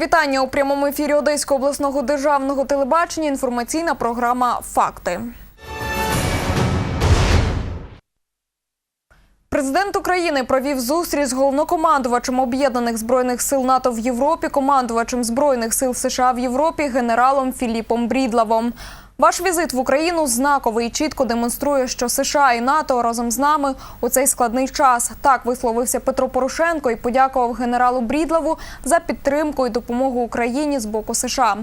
Вітання у прямому ефірі Одеського обласного державного телебачення. Інформаційна програма Факти. Президент України провів зустріч з головнокомандувачем об'єднаних збройних сил НАТО в Європі, командувачем збройних сил США в Європі, генералом Філіпом Брідлавом. Ваш візит в Україну знаковий і чітко демонструє, що США і НАТО разом з нами у цей складний час. Так висловився Петро Порошенко і подякував генералу Брідлаву за підтримку і допомогу Україні з боку США.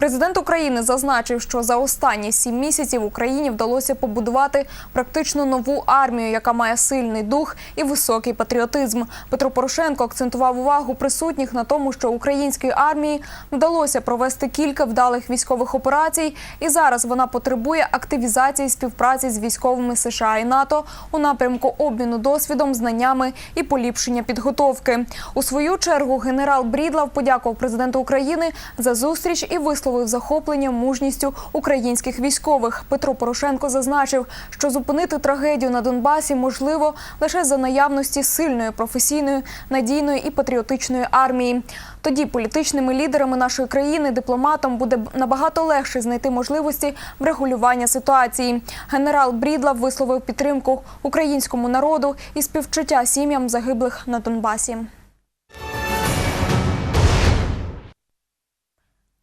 Президент України зазначив, що за останні сім місяців Україні вдалося побудувати практично нову армію, яка має сильний дух і високий патріотизм. Петро Порошенко акцентував увагу присутніх на тому, що українській армії вдалося провести кілька вдалих військових операцій, і зараз вона потребує активізації співпраці з військовими США і НАТО у напрямку обміну досвідом, знаннями і поліпшення підготовки. У свою чергу генерал Брідлав подякував президенту України за зустріч і висловив захоплення мужністю українських військових. Петро Порошенко зазначив, що зупинити трагедію на Донбасі можливо лише за наявності сильної професійної, надійної і патріотичної армії. Тоді політичними лідерами нашої країни, дипломатам буде набагато легше знайти можливості врегулювання ситуації. Генерал Брідлав висловив підтримку українському народу і співчуття сім'ям загиблих на Донбасі.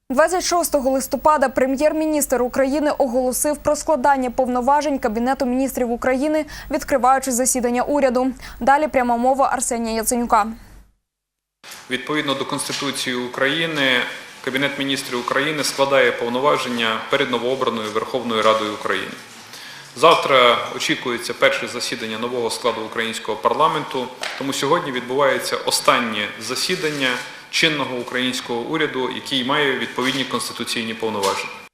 26 листопада прем'єр-міністр України оголосив про складання повноважень Кабінету міністрів України, відкриваючи засідання уряду. Далі пряма мова Арсенія Яценюка. Відповідно до Конституції України, Кабінет міністрів України складає повноваження перед новообраною Верховною Радою України. Завтра очікується перше засідання нового складу українського парламенту, тому сьогодні відбувається останнє засідання чинного українського уряду, який має відповідні конституційні повноваження.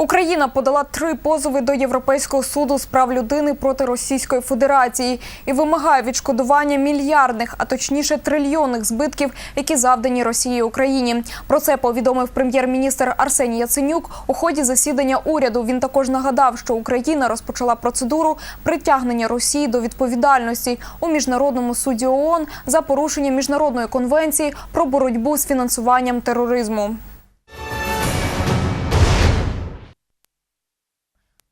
Україна подала три позови до Європейського суду з прав людини проти Російської Федерації і вимагає відшкодування мільярдних, а точніше трильйонних збитків, які завдані Росії Україні. Про це повідомив прем'єр-міністр Арсеній Яценюк у ході засідання уряду. Він також нагадав, що Україна розпочала процедуру притягнення Росії до відповідальності у міжнародному суді ООН за порушення міжнародної конвенції про боротьбу з фінансуванням тероризму.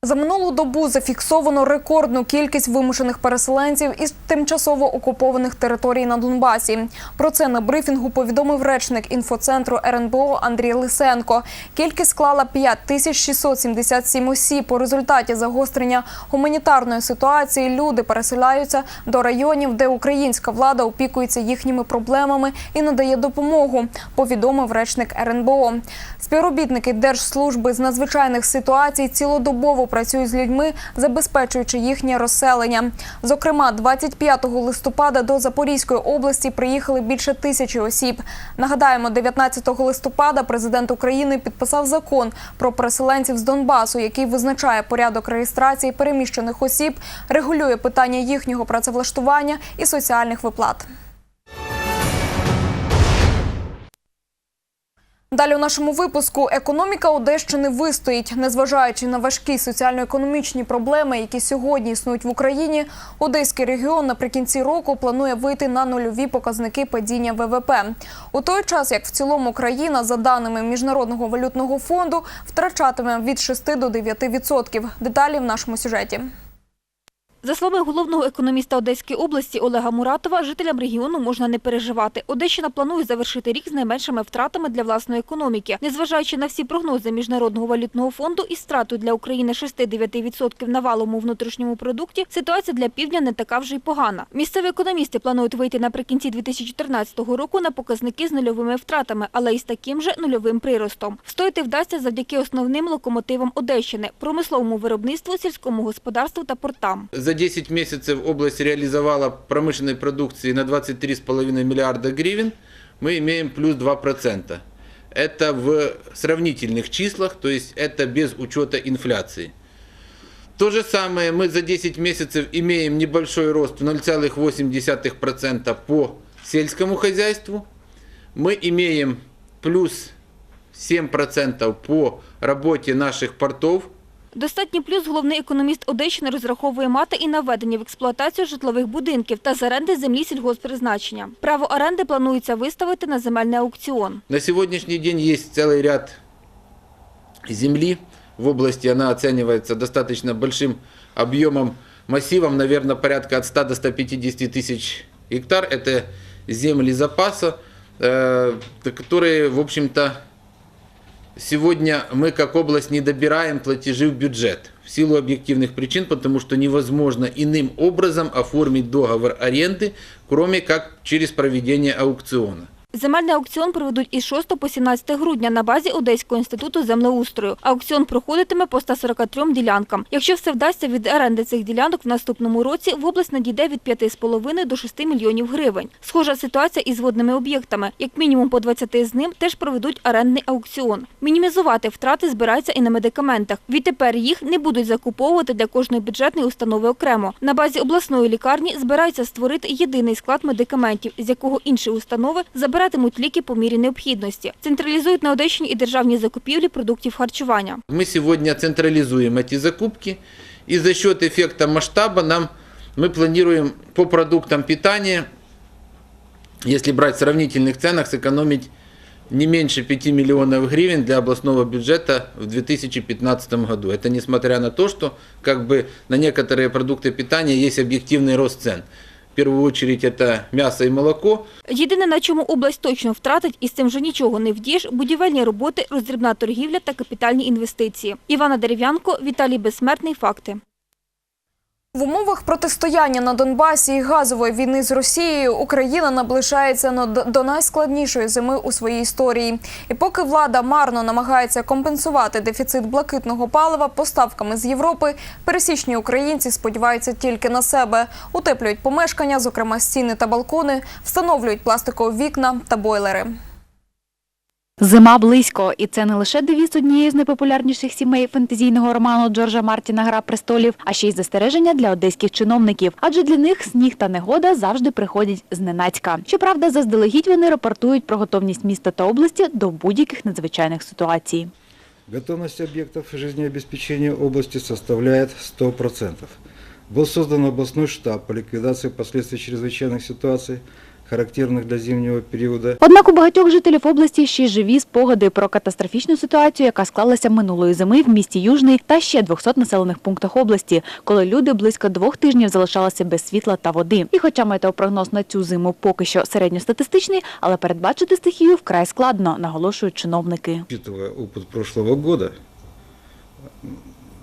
За минулу добу зафіксовано рекордну кількість вимушених переселенців із тимчасово окупованих територій на Донбасі. Про це на брифінгу повідомив речник інфоцентру РНБО Андрій Лисенко. Кількість склала 5677 осіб. У результаті загострення гуманітарної ситуації люди переселяються до районів, де українська влада опікується їхніми проблемами і надає допомогу. Повідомив речник РНБО. Співробітники Держслужби з надзвичайних ситуацій цілодобово працюють з людьми, забезпечуючи їхнє розселення. Зокрема, 25 листопада до Запорізької області приїхали більше тисячі осіб. Нагадаємо, 19 листопада президент України підписав закон про переселенців з Донбасу, який визначає порядок реєстрації переміщених осіб, регулює питання їхнього працевлаштування і соціальних виплат. Далі у нашому випуску економіка Одещини вистоїть, незважаючи на важкі соціально-економічні проблеми, які сьогодні існують в Україні. Одеський регіон наприкінці року планує вийти на нульові показники падіння ВВП. У той час, як в цілому країна, за даними міжнародного валютного фонду, втрачатиме від 6 до 9%. Деталі в нашому сюжеті. За словами головного економіста Одеської області Олега Муратова, жителям регіону можна не переживати. Одещина планує завершити рік з найменшими втратами для власної економіки. Незважаючи на всі прогнози Міжнародного валютного фонду із стратою для України 6-9% на валовому внутрішньому продукті, ситуація для півдня не така вже й погана. Місцеві економісти планують вийти наприкінці 2014 року на показники з нульовими втратами, але із таким же нульовим приростом. Встояти вдасться завдяки основним локомотивам Одещини – промисловому виробництву, сільському господарству та портам. За 10 месяцев область реализовала промышленной продукции на 23,5 миллиарда гривен. Мы имеем плюс 2%. Это в сравнительных числах, то есть это без учета инфляции. То же самое мы за 10 месяцев имеем небольшой рост в 0,8% по сельскому хозяйству. Мы имеем плюс 7% по работе наших портов – Достатній плюс головний економіст Одещини розраховує мати і на введення в експлуатацію житлових будинків та з оренди землі сільгоспризначення. Право оренди планується виставити на земельний аукціон. На сегодняшний день есть целый ряд земли в области, она оценивается достаточно большим объемом, массивом, наверное, порядка от 100 до 150 тысяч гектар. Это земли запаса, э, которые, в общем-то, сегодня мы как область не добираем платежи в бюджет в силу объективных причин, потому что невозможно иным образом оформить договор аренды, кроме как через проведение аукциона. Земельний аукціон проведуть із 6 по 17 грудня на базі Одеського інституту землеустрою. Аукціон проходитиме по 143 ділянкам. Якщо все вдасться від оренди цих ділянок в наступному році, в область надійде від 5,5 до 6 мільйонів гривень. Схожа ситуація із водними об'єктами. Як мінімум по 20 з ним теж проведуть орендний аукціон. Мінімізувати втрати збираються і на медикаментах. Відтепер їх не будуть закуповувати для кожної бюджетної установи окремо. На базі обласної лікарні збираються створити єдиний склад медикаментів, з якого інші установи забиратимуть ліки по мірі необхідності. Централізують на Одещині і державні закупівлі продуктів харчування. Мы сегодня централизуем эти закупки, и за счет эффекта масштаба нам мы планируем по продуктам питания, если брать в сравнительных ценах, сэкономить не меньше 5 миллионов гривен для областного бюджета в 2015 году. Это несмотря на то, что как бы на некоторые продукты питания есть объективный рост цен. В первую очередь это мясо и молоко, Єдине, на чому область точно втратить, і з цим вже нічого не вдієш – будівельні роботи, роздрібна торгівля та капітальні інвестиції. Івана Дерев'янко, Віталій Безсмертний. Факти. В умовах протистояння на Донбасі і газової війни з Росією Україна наближається до найскладнішої зими у своїй історії. І поки влада марно намагається компенсувати дефіцит блакитного палива поставками з Європи, пересічні українці сподіваються тільки на себе. Утеплюють помешкання, зокрема стіни та балкони, встановлюють пластикові вікна та бойлери. Зима близько, і це не лише девіз однієї з найпопулярніших сімей фентезійного роману Джорджа Мартіна Гра престолів, а ще й застереження для одеських чиновників. Адже для них сніг та негода завжди приходять зненацька. Щоправда, заздалегідь вони рапортують про готовність міста та області до будь-яких надзвичайних ситуацій. Готовность объектов жизнеобеспечения области составляет 100%. Был создан областной штаб по ликвидации последствий чрезвычайных ситуаций, характерных для зимнего периода. Однак у багатьох жителів області ще й живі спогади про катастрофічну ситуацію, яка склалася минулої зими в місті Южний та ще 200 населених пунктах області, коли люди близько двох тижнів залишалися без світла та води. І хоча метеопрогноз на цю зиму поки що середньостатистичний, але передбачити стихію вкрай складно, наголошують чиновники. Учитывая опыт прошлого года,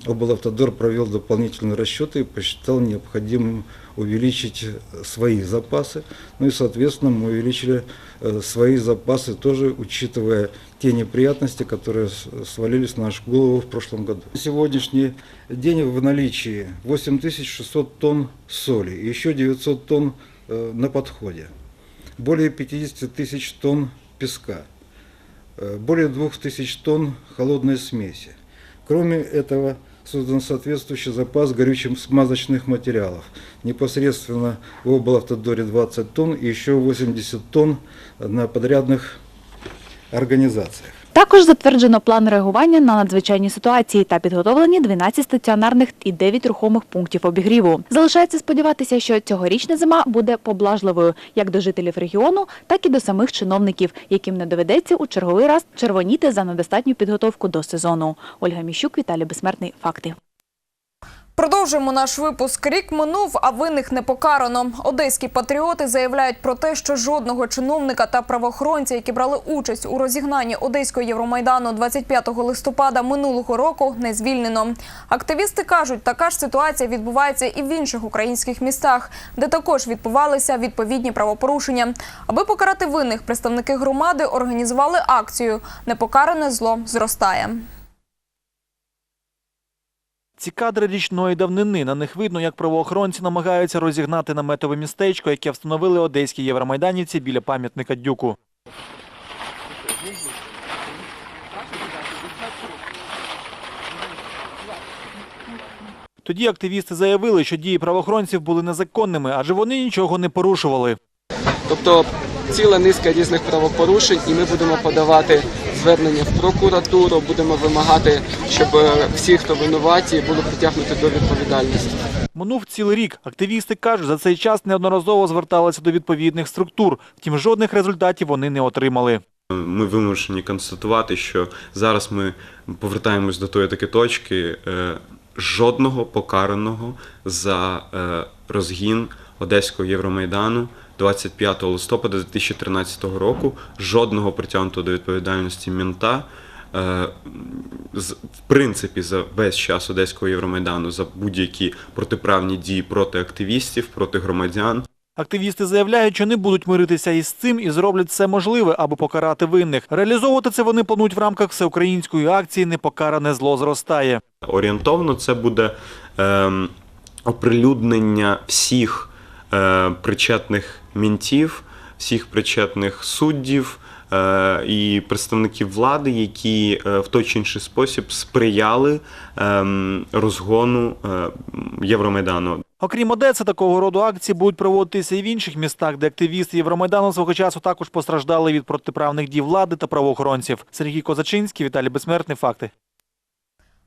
облавтодор провел дополнительные расчеты и посчитал необходимым увеличить свои запасы. Ну и, соответственно, мы увеличили э, свои запасы тоже, учитывая те неприятности, которые свалились на нашу голову в прошлом году. На сегодняшний день в наличии 8600 тонн соли и еще 900 тонн э, на подходе. Более 50 тысяч тонн песка э, более 2000 тонн холодной смеси. Кроме этого, создан соответствующий запас горючим смазочных материалов. Непосредственно в облавтодоре 20 тонн и еще 80 тонн на подрядных организациях. Також затверджено план реагування на надзвичайні ситуації та підготовлені 12 стаціонарних і 9 рухомих пунктів обігріву. Залишається сподіватися, що цьогорічна зима буде поблажливою як до жителів регіону, так і до самих чиновників, яким не доведеться у черговий раз червоніти за недостатню підготовку до сезону. Ольга Міщук, Віталій Безсмертний. Факти. Продовжуємо наш випуск. Рік минув, а винних не покарано. Одеські патріоти заявляють про те, що жодного чиновника та правоохоронця, які брали участь у розігнанні Одеського Євромайдану 25 листопада минулого року, не звільнено. Активісти кажуть, така ж ситуація відбувається і в інших українських містах, де також відбувалися відповідні правопорушення. Аби покарати винних, представники громади організували акцію Непокаране зло зростає. Ці кадри річної давнини. На них видно, як правоохоронці намагаються розігнати наметове містечко, яке встановили одеські євромайданівці біля пам'ятника Дюку. Тоді активісти заявили, що дії правоохоронців були незаконними, адже вони нічого не порушували. Тобто ціла низка різних правопорушень, і ми будемо подавати звернення в прокуратуру. Будемо вимагати, щоб е, всі, хто винуваті, були притягнуті до відповідальності. Минув цілий рік. Активісти кажуть, за цей час неодноразово зверталися до відповідних структур. Втім, жодних результатів вони не отримали. Ми вимушені констатувати, що зараз ми повертаємось до тої таки точки е, жодного покараного за е, розгін Одеського Євромайдану 25 листопада 2013 року, жодного притягнутого до відповідальності мента. Е, з- В принципі, за весь час Одеського Євромайдану за будь-які протиправні дії проти активістів, проти громадян. Активісти заявляють, що не будуть миритися із цим і зроблять все можливе, аби покарати винних. Реалізовувати це вони планують в рамках всеукраїнської акції Непокаране зло зростає. Орієнтовно це буде ем, оприлюднення всіх причетних мінтів, всіх причетних суддів е, і представників влади, які е, в той чи інший спосіб сприяли ем, розгону е, Євромайдану. Окрім Одеси, такого роду акції будуть проводитися і в інших містах, де активісти Євромайдану свого часу також постраждали від протиправних дій влади та правоохоронців. Сергій Козачинський, Віталій Безсмертний. Факти.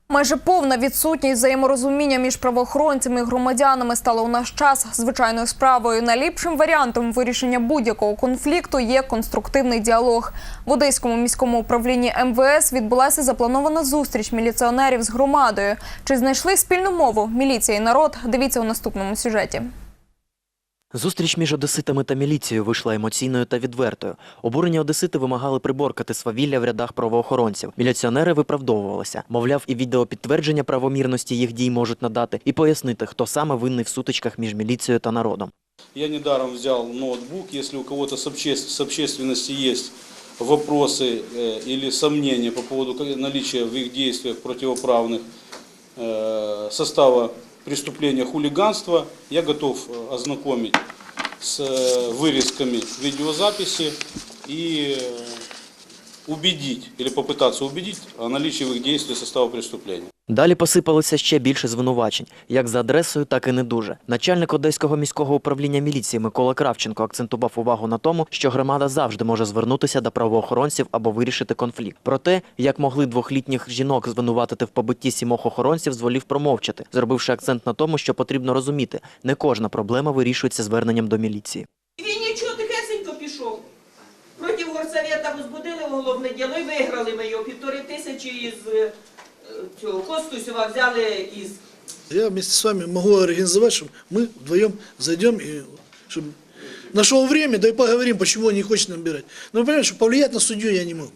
Майже повна відсутність взаєморозуміння між правоохоронцями і громадянами стала у наш час звичайною справою. Найліпшим варіантом вирішення будь-якого конфлікту є конструктивний діалог. В Одеському міському управлінні МВС відбулася запланована зустріч міліціонерів з громадою. Чи знайшли спільну мову міліція і народ? Дивіться у наступному сюжеті. Зустріч між одеситами та міліцією вийшла емоційною та відвертою. Обурені одесити вимагали приборкати свавілля в рядах правоохоронців. Міліціонери виправдовувалися. Мовляв, і відеопідтвердження правомірності їх дій можуть надати, і пояснити, хто саме винний в сутичках між міліцією та народом. Я недаром взял ноутбук. Если у кого-то с, обще- с общественности есть вопросы э, или сомнения по поводу ка- наличия в их действиях противоправных э, состава преступления хулиганства, я готов э, ознакомить с э, вырезками видеозаписи и э, убедить или попытаться убедить о наличии в их действиях состава преступления. Далі посипалося ще більше звинувачень, як за адресою, так і не дуже. Начальник Одеського міського управління міліції Микола Кравченко акцентував увагу на тому, що громада завжди може звернутися до правоохоронців або вирішити конфлікт. Про те, як могли двохлітніх жінок звинуватити в побитті сімох охоронців, зволів промовчати, зробивши акцент на тому, що потрібно розуміти, не кожна проблема вирішується зверненням до міліції. Він нічого тихесенько пішов. Проти горсовета возбудили уголовне діло і виграли ми його. Півтори тисячі із е, цього Костусєва взяли із Я вместе с вами могу организовать, чтобы мы вдвоем зайдем и чтобы нашел время, да и поговорим, почему он не хочет набирать. Но вы понимаете, что повлиять на судью я не могу.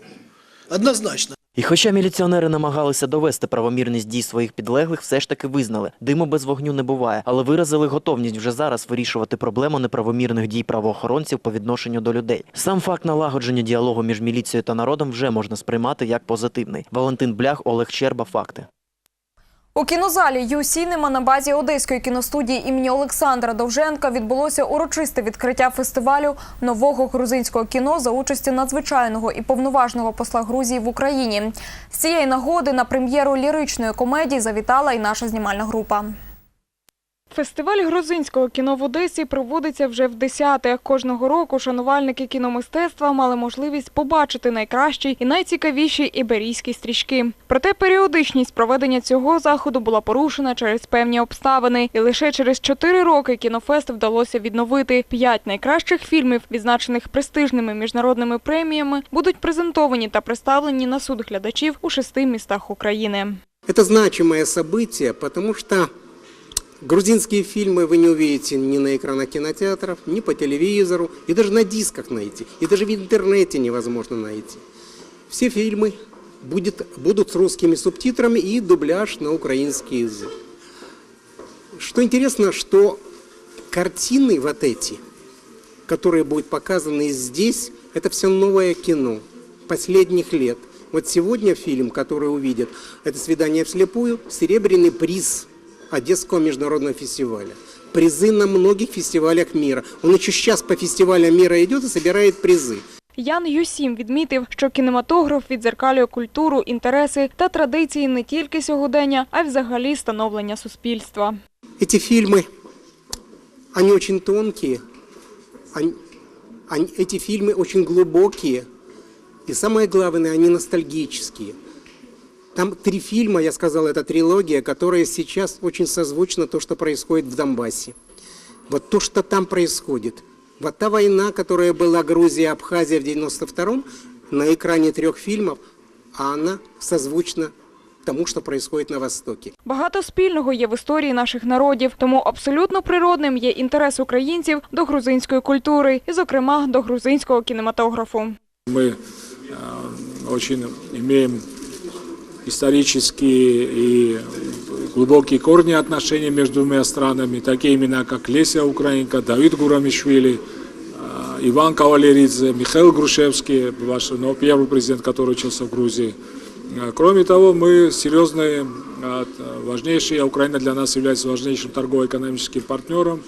Однозначно. І хоча міліціонери намагалися довести правомірність дій своїх підлеглих, все ж таки визнали, диму без вогню не буває, але виразили готовність вже зараз вирішувати проблему неправомірних дій правоохоронців по відношенню до людей. Сам факт налагодження діалогу між міліцією та народом вже можна сприймати як позитивний. Валентин Блях, Олег Черба, Факти. У кінозалі «Ю Сінема» на базі Одеської кіностудії імені Олександра Довженка відбулося урочисте відкриття фестивалю нового грузинського кіно за участі надзвичайного і повноважного посла Грузії в Україні. З цієї нагоди на прем'єру ліричної комедії завітала і наша знімальна група. Фестиваль грузинського кіно в Одесі проводиться вже в десяте. Кожного року шанувальники кіномистецтва мали можливість побачити найкращі і найцікавіші іберійські стрічки. Проте періодичність проведення цього заходу була порушена через певні обставини, і лише через чотири роки кінофест вдалося відновити. П'ять найкращих фільмів, відзначених престижними міжнародними преміями, будуть презентовані та представлені на суд глядачів у шести містах України. Это значимое событие, потому что грузинские фильмы вы не увидите ни на экранах кинотеатров, ни по телевизору, и даже на дисках найти, и даже в интернете невозможно найти. Все фильмы будет, будут с русскими субтитрами и дубляж на украинский язык. Что интересно, что картины вот эти, которые будут показаны здесь, это все новое кино последних лет. Вот сегодня фильм, который увидят, это «Свидание вслепую», серебряный приз Одесского международного фестиваля. Призы на многих фестивалях мира. Он еще сейчас по фестивалям мира идет и собирает призы. Ян Юсім відмітив, що кінематограф відзеркалює культуру, інтереси та традиції не тільки сьогодення, а й взагалі становлення суспільства. Эти фильмы, они очень тонкие, они- они- эти фильмы очень глубокие, И самое главное, они ностальгические. Там три фильма, я сказал, это трилогия, которая сейчас очень созвучна то, что происходит в Донбассе. Вот то, что там происходит. Вот та война, которая была Грузия, Абхазия в 92-м, на экране трех фильмов, а она созвучна тому, что происходит на Востоке. Багато спільного є в історії наших народів, тому абсолютно природним є інтерес українців до грузинської культури, і, зокрема, до грузинського кінематографу. Мы э, очень имеем исторические и глубокие корни отношений между двумя странами, такие имена, как Леся Украинка, Давид Гурамишвили, э, Иван Кавалеридзе, Михаил Грушевский, ваш ну, первый президент, который учился в Грузии. Э, Кроме того, мы серьезные, э, важнейшие, а Украина для нас является важнейшим торгово-экономическим партнером.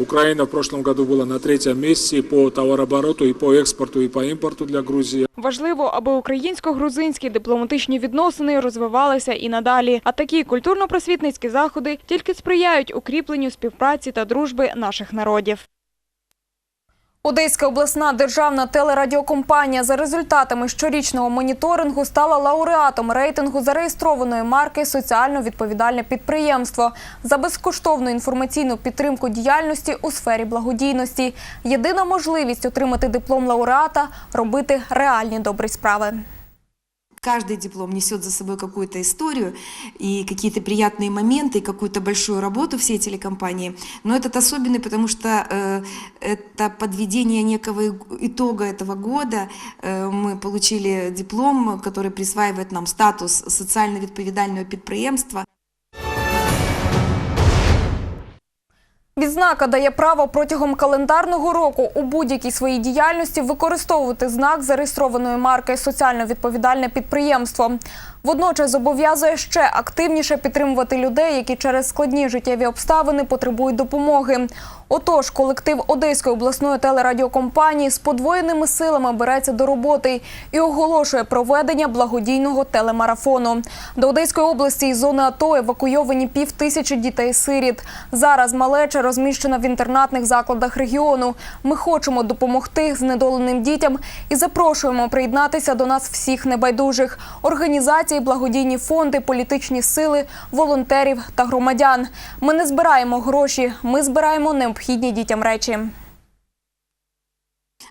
Украина в прошлом году была на третьем месте по товарообороту, и по экспорту, и по импорту для Грузии. Важливо, аби українсько-грузинські дипломатичні відносини розвивалися і надалі. А такі культурно-просвітницькі заходи тільки сприяють укріпленню співпраці та дружби наших народів. Одеська обласна державна телерадіокомпанія за результатами щорічного моніторингу стала лауреатом рейтингу зареєстрованої марки Соціально відповідальне підприємство за безкоштовну інформаційну підтримку діяльності у сфері благодійності. Єдина можливість отримати диплом лауреата робити реальні добрі справи. Каждый диплом несет за собой какую-то историю и какие-то приятные моменты, и какую-то большую работу всей телекомпании. Но этот особенный, потому что э, это подведение некого итога этого года. Э, мы получили диплом, который присваивает нам статус социально відповідального підприємства. Відзнака дає право протягом календарного року у будь-якій своїй діяльності використовувати знак зареєстрованої марки Соціально відповідальне підприємство. Водночас зобов'язує ще активніше підтримувати людей, які через складні життєві обставини потребують допомоги. Отож, колектив Одеської обласної телерадіокомпанії з подвоєними силами береться до роботи і оголошує проведення благодійного телемарафону. До Одеської області із зони АТО евакуйовані пів тисячі дітей-сиріт. Зараз малеча розміщена в інтернатних закладах регіону. Ми хочемо допомогти знедоленим дітям і запрошуємо приєднатися до нас всіх небайдужих організацій, благодійні фонди, політичні сили, волонтерів та громадян. Ми не збираємо гроші, ми збираємо необхідні дітям речі.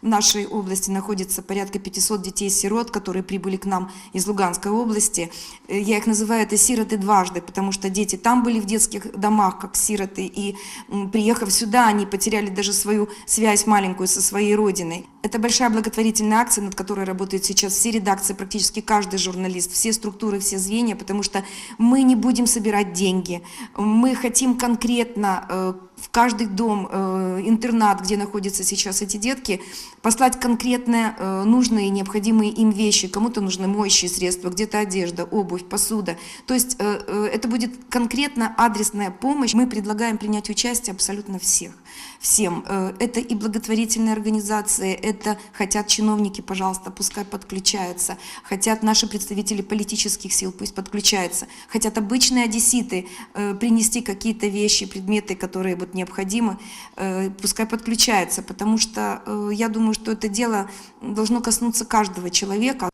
В нашей области находится порядка 500 детей-сирот, которые прибыли к нам из Луганской области. Э, Я их называю это сироты дважды, потому что дети там были в детских домах, как сироты, и м, приехав сюда, они потеряли даже свою связь маленькую со своей родиной. Это большая благотворительная акция, над которой работают сейчас все редакции, практически каждый журналист, все структуры, все звенья, потому что мы не будем собирать деньги. Мы хотим конкретно э, в каждый дом, э, интернат, где находятся сейчас эти детки, послать конкретно э, нужные, необходимые им вещи. Кому-то нужны моющие средства, где-то одежда, обувь, посуда. То есть э, э, это будет конкретно адресная помощь. Мы предлагаем принять участие абсолютно всех. Всем. Э, Это и благотворительные организации, это хотят чиновники, пожалуйста, пускай подключаются. Хотят наши представители политических сил, пусть подключаются. Хотят обычные одесситы э, принести какие-то вещи, предметы, которые вот необходимы, э, пускай подключаются, потому что э, я думаю, что это дело должно коснуться каждого человека.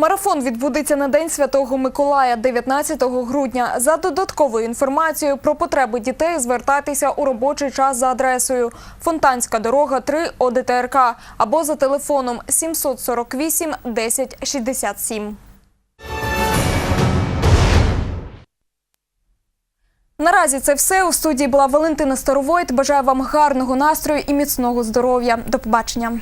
Марафон відбудеться на День Святого Миколая 19 грудня. За додатковою інформацією про потреби дітей звертайтеся у робочий час за адресою Фонтанська дорога 3 ОДТРК або за телефоном 748 10 67. Наразі це все. У студії була Валентина Старовойт. Бажаю вам гарного настрою і міцного здоров'я. До побачення.